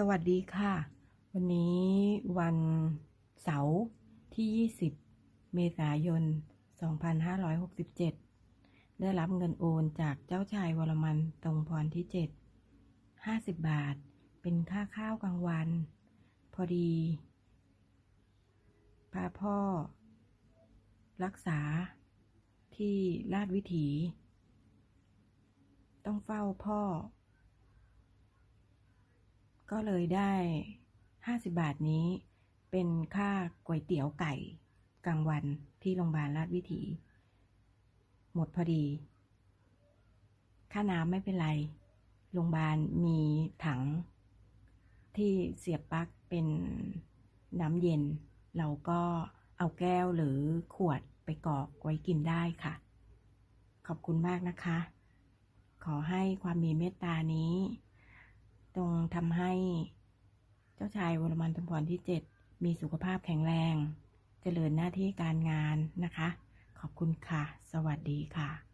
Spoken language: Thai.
สวัสดีค่ะ วันนี้วันเสาร์ที่ 20 เมษายน 2567 ได้รับเงินโอนจากเจ้าชายวรมันตรงพรที่ 7 50 บาท เป็นค่าข้าวกลางวัน พอดีพาพ่อ รักษาที่ลาดวิถี ต้องเฝ้าพ่อ ก็เลยได้ 50 บาทนี้เป็นค่าก๋วยเตี๋ยวไก่กลางวันที่โรงพยาบาลราชวิถี หมดพอดี ค่าน้ำไม่เป็นไร โรงพยาบาลมีถัง ที่เสียบปลั๊กเป็นน้ำเย็น เราก็เอาแก้วหรือขวดไปกรอกไว้กินได้ค่ะ ขอบคุณมากนะคะ ขอให้ความมีเมตตานี้ จงทำให้เจ้าชายวรมันตพรที่เจ็ดมีสุขภาพแข็งแรง เจริญหน้าที่การงานนะคะ ขอบคุณค่ะ สวัสดีค่ะ